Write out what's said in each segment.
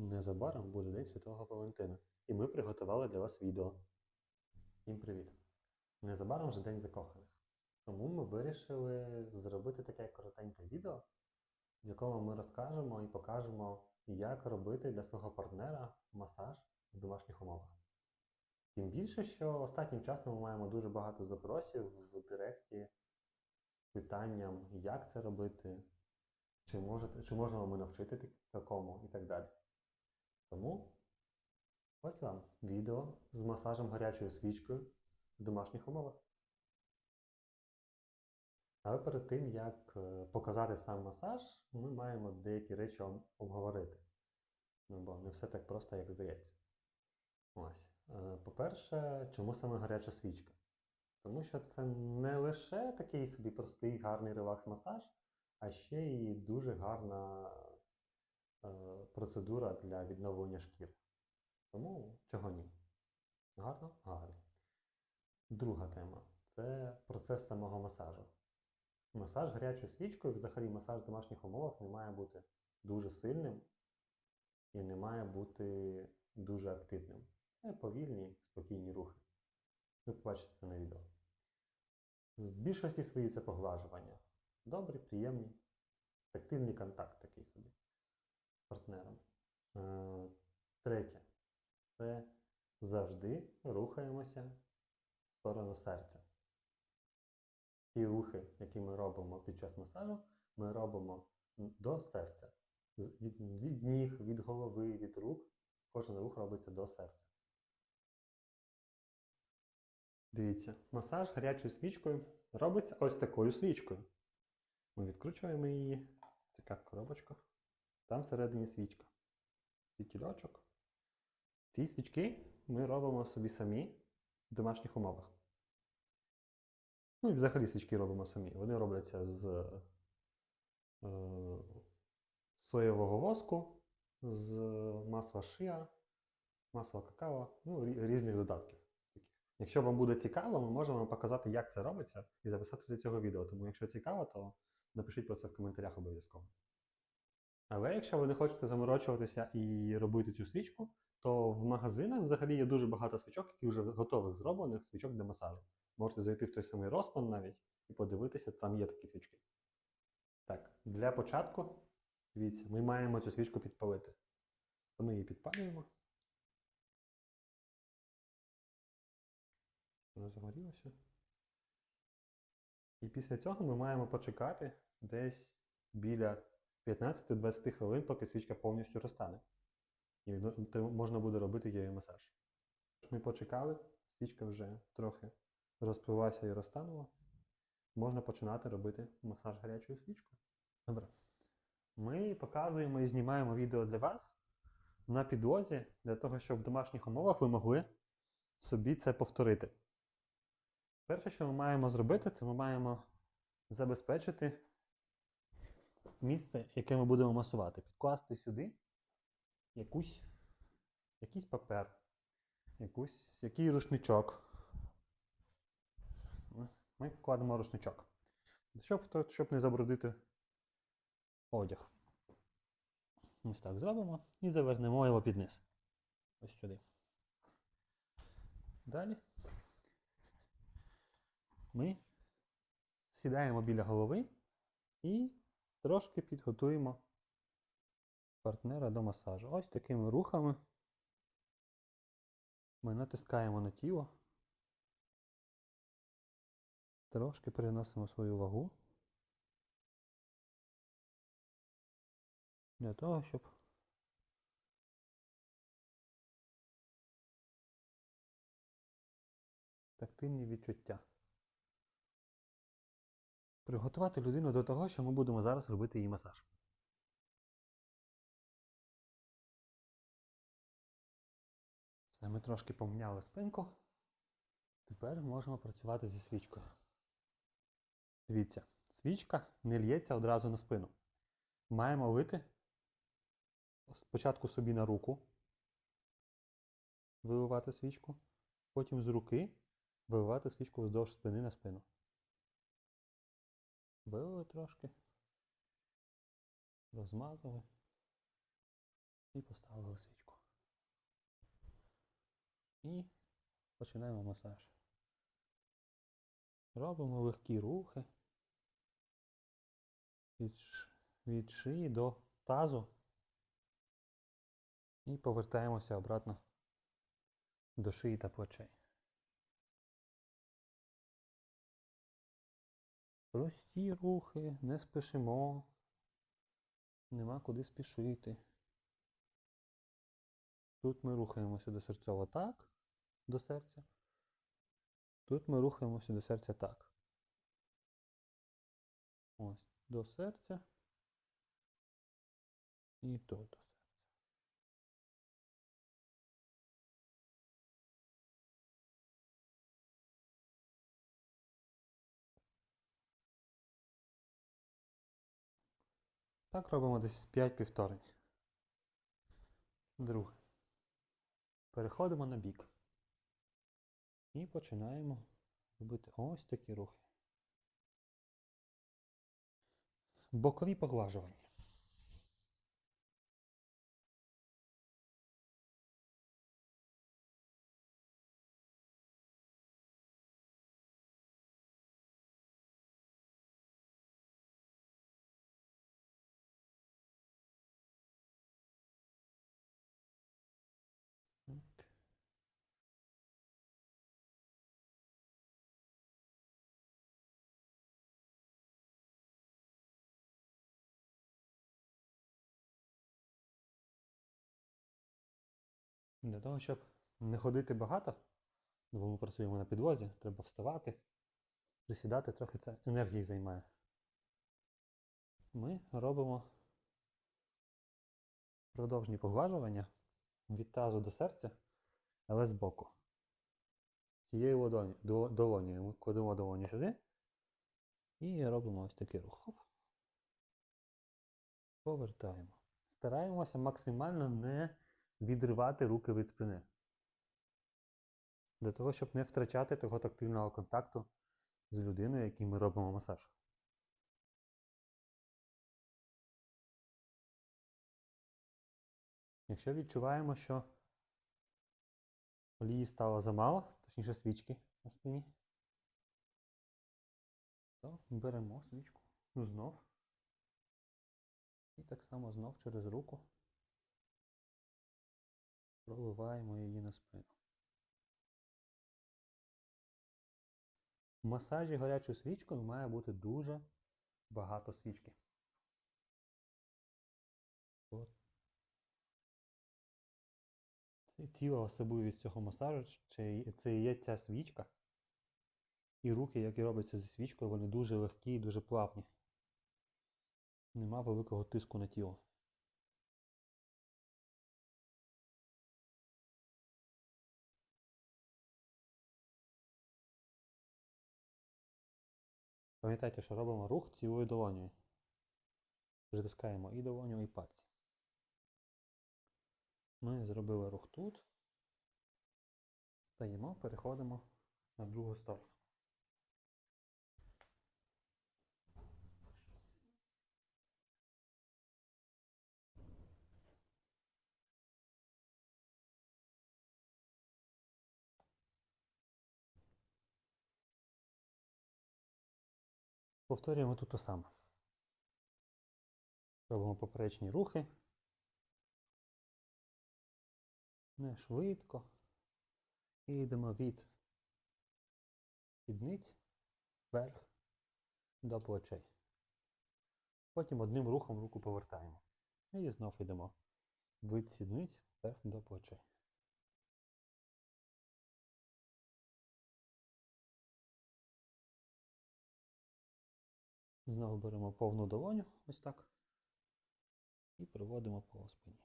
Незабаром буде День Святого Валентина, і ми приготували для вас відео. Всім привіт! Незабаром вже День закоханих. Тому ми вирішили зробити таке коротеньке відео, в якому ми розкажемо і покажемо, як робити для свого партнера масаж в домашніх умовах. Тим більше, що останнім часом ми маємо дуже багато запросів в директі з питанням, як це робити, чи, можете, чи можемо ми навчити такому і так далі. Тому ось вам відео з масажем гарячою свічкою в домашніх умовах. Але перед тим, як е, показати сам масаж, ми маємо деякі речі обговорити. Ну, бо не все так просто, як здається. Ось. Е, По-перше, чому саме гаряча свічка? Тому що це не лише такий собі простий гарний релакс-масаж, а ще й дуже гарна процедура для відновлення шкіри. Тому чого ні? Гарно? Гарно. Друга тема це процес самого масажу. Масаж гарячою свічкою, взагалі масаж в домашніх умовах не має бути дуже сильним і не має бути дуже активним. Це повільні, спокійні рухи. Ви побачите це на відео. В більшості свої це поглажування. Добрі, приємні, тактильний контакт такий собі партнером. Е, Третє. Це завжди рухаємося в сторону серця. Ті рухи, які ми робимо під час масажу, ми робимо до серця. Від, від ніг, від голови, від рук. Кожен рух робиться до серця. Дивіться, масаж гарячою свічкою робиться ось такою свічкою. Ми відкручуємо її. Це коробочка. Там всередині свічка. Світільочок. Ці свічки ми робимо собі самі в домашніх умовах. Ну і взагалі свічки робимо самі. Вони робляться з е, соєвого воску, з масла шия, масла какао, ну, різних додатків. Якщо вам буде цікаво, ми можемо показати, як це робиться, і записати для цього відео. Тому, якщо цікаво, то напишіть про це в коментарях обов'язково. Але якщо ви не хочете заморочуватися і робити цю свічку, то в магазинах взагалі є дуже багато свічок, які вже готових зроблених свічок для масажу. Можете зайти в той самий розпан навіть і подивитися, там є такі свічки. Так, для початку, дивіться, ми маємо цю свічку підпалити. То ми її підпалюємо. Вона загорілася. І після цього ми маємо почекати десь біля 15-20 хвилин, поки свічка повністю розтане. І можна буде робити її масаж. Ми почекали, свічка вже трохи розпливася і розтанула. Можна починати робити масаж гарячою свічкою. Добре. Ми показуємо і знімаємо відео для вас на підлозі, для того, щоб в домашніх умовах ви могли собі це повторити. Перше, що ми маємо зробити, це ми маємо забезпечити місце, яке ми будемо масувати. Підкласти сюди якусь, якийсь папер, якусь, який рушничок. Ми кладемо рушничок. Щоб, щоб не забрудити одяг. Ось так зробимо і завернемо його під низ. Ось сюди. Далі ми сідаємо біля голови і трошки підготуємо партнера до масажу. Ось такими рухами ми натискаємо на тіло, трошки переносимо свою вагу для того, щоб тактильні відчуття. Приготувати людину до того, що ми будемо зараз робити їй масаж. Все, ми трошки поміняли спинку. Тепер можемо працювати зі свічкою. Дивіться, свічка не лється одразу на спину. Маємо лити спочатку собі на руку, виливати свічку, потім з руки виливати свічку вздовж спини на спину. Вилили трошки, розмазали І поставили свічку. І починаємо масаж. Робимо легкі рухи від шиї до тазу. І повертаємося обратно до шиї та плечей. Прості рухи, не спішимо. Нема куди спішити. Тут ми рухаємося до серцево так, до серця. Тут ми рухаємося до серця так. Ось, до серця. І тут Так робимо десь 5 півторень. Друге. Переходимо на бік. І починаємо робити ось такі рухи. Бокові поглажування. Для того, щоб не ходити багато, бо ми працюємо на підлозі, треба вставати, присідати, трохи це енергії займає. Ми робимо продовжні поглажування від тазу до серця, але збоку. Цією ладоні, до- ми кладемо долоні сюди і робимо ось такий рух. Повертаємо. Стараємося максимально не відривати руки від спини. Для того, щоб не втрачати того тактильного контакту з людиною, якій ми робимо масаж. Якщо відчуваємо, що олії стало замало, точніше свічки на спині, то беремо свічку знов. І так само знов через руку проливаємо її на спину. В масажі гарячою свічкою має бути дуже багато свічки. От. Ціла особливість цього масажу це і є ця свічка. І руки, які робляться зі свічкою, вони дуже легкі і дуже плавні. Нема великого тиску на тіло. Пам'ятайте, що робимо рух цілою долонею. Притискаємо і долоню, і пальці. Ми зробили рух тут. Стаємо, переходимо на другу сторону. Повторюємо тут те саме. Робимо поперечні рухи. Не швидко. І йдемо від сідниць вверх до плечей. Потім одним рухом руку повертаємо. І знов йдемо від сідниць вверх до плечей. Знову беремо повну долоню, ось так, і проводимо по спині.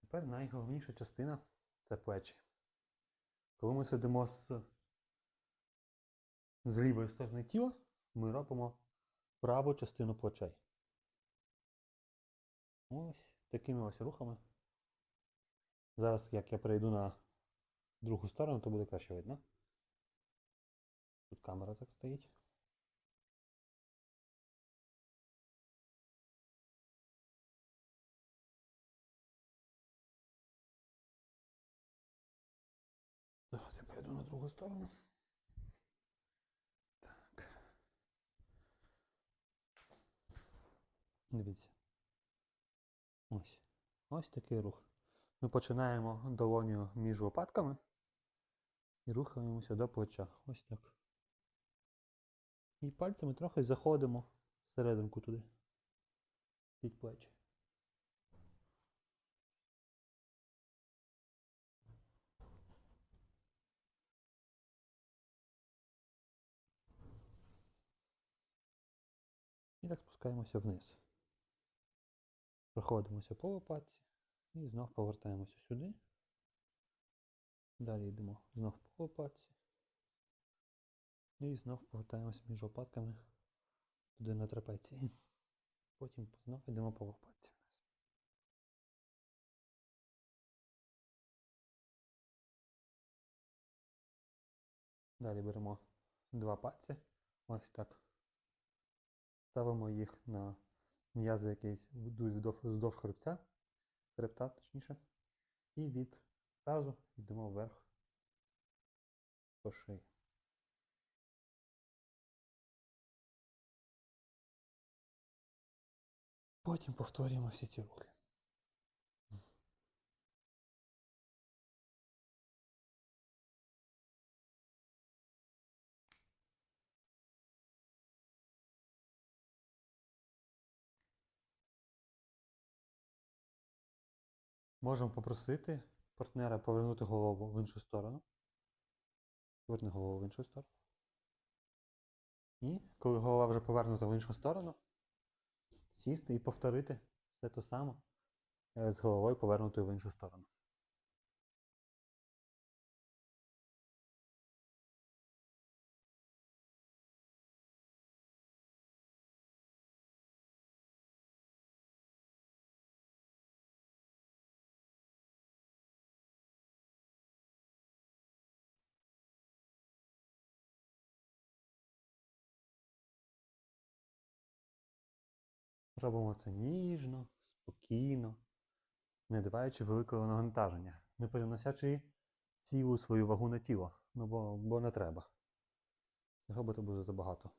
Тепер найголовніша частина це плечі. Коли ми сидимо з, з лівої сторони тіла, ми робимо праву частину плечей. Ось Такими ось рухами. Зараз, як я перейду на другу сторону, то буде краще видно. Тут камера так стоїть. Зараз я перейду на другу сторону. Дивіться. Ось. Ось такий рух. Ми починаємо долоню між лопатками і рухаємося до плеча. Ось так. І пальцями трохи заходимо всерединку туди. Під плечі. І так спускаємося вниз. Проходимося по лопатці і знов повертаємося сюди. Далі йдемо знов по лопатці. І знов повертаємося між лопатками туди на трапеції. Потім знов йдемо по лопатці. Далі беремо два пальці. Ось так. Ставимо їх на м'язи, які йдуть вздовж, хребця, хребта, точніше. І від тазу йдемо вверх по шиї. Потім повторюємо всі ці рухи. Можемо попросити партнера повернути голову в іншу сторону. Поверни голову в іншу сторону. І коли голова вже повернута в іншу сторону, сісти і повторити все те саме е, з головою повернутою в іншу сторону. Робимо це ніжно, спокійно, не даваючи великого навантаження, не переносячи цілу свою вагу на тіло, ну бо, бо не треба. Цього буде буде забагато.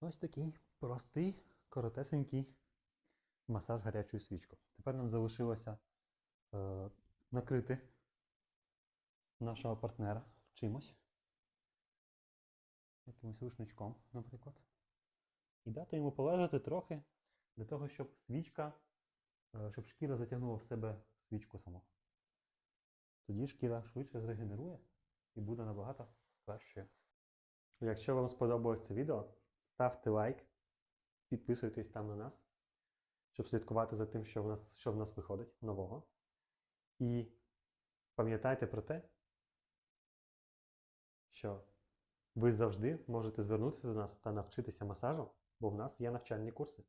Ось такий простий, коротесенький масаж гарячою свічкою. Тепер нам залишилося е, накрити нашого партнера чимось якимось рушничком, наприклад. І дати йому полежати трохи для того, щоб свічка, е, щоб шкіра затягнула в себе свічку саму. Тоді шкіра швидше зрегенерує і буде набагато краще. Якщо вам сподобалось це відео, ставте лайк, підписуйтесь там на нас, щоб слідкувати за тим, що в нас, що в нас виходить нового. І пам'ятайте про те, що ви завжди можете звернутися до нас та навчитися масажу, бо в нас є навчальні курси.